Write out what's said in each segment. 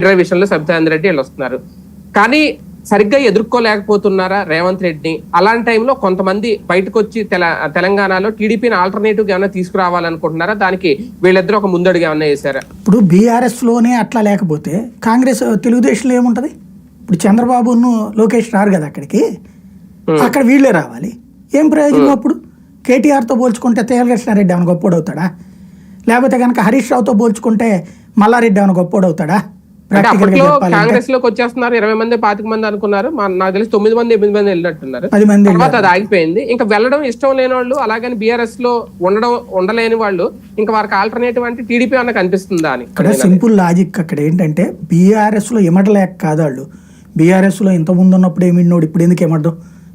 Drive విషయంలో సబితానంద రెడ్డి వీళ్ళు వస్తున్నారు. కానీ సరిగ్గా ఎదుర్కోలేకపోతున్నారా రేవంత్ రెడ్డిని? అలాంటి టైంలో కొంతమంది బయటకు వచ్చి తెల తెలంగాణలో టీడీపీని ఆల్టర్నేటివ్ ఏమైనా తీసుకురావాలనుకుంటున్నారా? దానికి వీళ్ళిద్దరు ఒక ముందడుగు ఏమైనా చేశారా ఇప్పుడు బీఆర్ఎస్లోనే అట్లా లేకపోతే కాంగ్రెస్ తెలుగుదేశంలో ఏముంటుంది? ఇప్పుడు చంద్రబాబును లోకేష్ రారు కదా అక్కడికి. అక్కడ వీళ్ళే రావాలి. ఏం ప్రయోజనం అప్పుడు? కేటీఆర్తో పోల్చుకుంటే తేలకృష్ణారెడ్డి ఏమైనా గొప్పోడవుతాడా లేకపోతే కనుక హరీష్ రావుతో పోల్చుకుంటే మల్లారెడ్డి ఏమైనా గొప్పోడవుతాడా అంటే అప్పట్లో కాంగ్రెస్లోకి వచ్చేస్తున్నారు. ఇరవై మంది పాతిక మంది అనుకున్నారు నాకు తెలిసి తొమ్మిది మంది ఎనిమిది మంది వెళ్ళినట్టున్నారు. పది మంది తర్వాత అది ఆగిపోయింది. ఇంకా వెళ్ళడం ఇష్టం లేని వాళ్ళు అలాగని బీఆర్ఎస్లో ఉండడం ఉండలేని వాళ్ళు ఇంకా వారికి ఆల్టర్నేటివ్ అంటే టీడీపీ అన్న కనిపిస్తుందా అని. ఇక్కడ సింపుల్ లాజిక్ అక్కడ ఏంటంటే బీఆర్ఎస్లో ఎమడలేక కాదు వాళ్ళు బీఆర్ఎస్లో ఇంతకుముందు ఉన్నప్పుడు ఏమిన్నోడు ఇప్పుడు ఎందుకు ఎమడదు?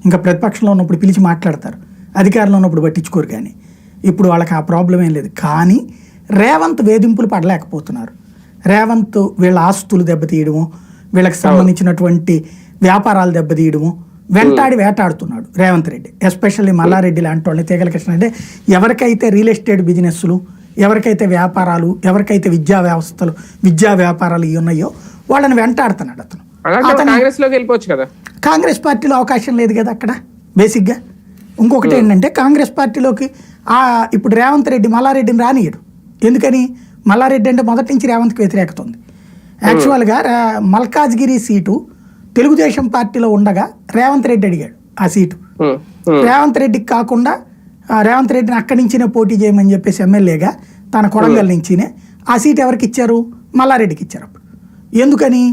ఇంకా ప్రతిపక్షంలో ఉన్నప్పుడు పిలిచి మాట్లాడతారు. అధికారంలో ఉన్నప్పుడు పట్టించుకోరు కానీ. ఇప్పుడు వాళ్ళకి ఆ ప్రాబ్లం ఏం లేదు. కానీ రేవంత్ వేధింపులు పడలేకపోతున్నారు. రేవంత్ వీళ్ళ ఆస్తులు దెబ్బతీయడము వీళ్ళకి సంబంధించినటువంటి వ్యాపారాలు దెబ్బతీయడము వెంటాడి వేటాడుతున్నాడు రేవంత్ రెడ్డి. ఎస్పెషల్లీ మల్లారెడ్డి లాంటి వాళ్ళని తీగల కృష్ణ అంటే ఎవరికైతే రియల్ ఎస్టేట్ బిజినెస్లు ఎవరికైతే వ్యాపారాలు ఎవరికైతే విద్యా వ్యవస్థలు విద్యా వ్యాపారాలు ఇవి ఉన్నాయో వాళ్ళని వెంటాడుతున్నాడు అతను. కాంగ్రెస్ కదా. కాంగ్రెస్ పార్టీలో అవకాశం లేదు కదా అక్కడ బేసిక్గా. ఇంకొకటి ఏంటంటే కాంగ్రెస్ పార్టీలోకి ఆ ఇప్పుడు రేవంత్ రెడ్డి మల్లారెడ్డిని రానియడు. ఎందుకని? మల్లారెడ్డి అంటే మొదటి నుంచి రేవంత్కి వ్యతిరేకత ఉంది యాక్చువల్గా మల్కాజ్గిరి సీటు తెలుగుదేశం పార్టీలో ఉండగా రేవంత్ రెడ్డి అడిగాడు ఆ సీటు. రేవంత్ రెడ్డికి కాకుండా రేవంత్ రెడ్డిని అక్కడి నుంచినే పోటీ చేయమని చెప్పేసి ఎమ్మెల్యేగా తన కొడంగల్ నుంచినే ఆ సీట్ ఎవరికి ఇచ్చారు? మల్లారెడ్డికి ఇచ్చారు అప్పుడు. ఎందుకని?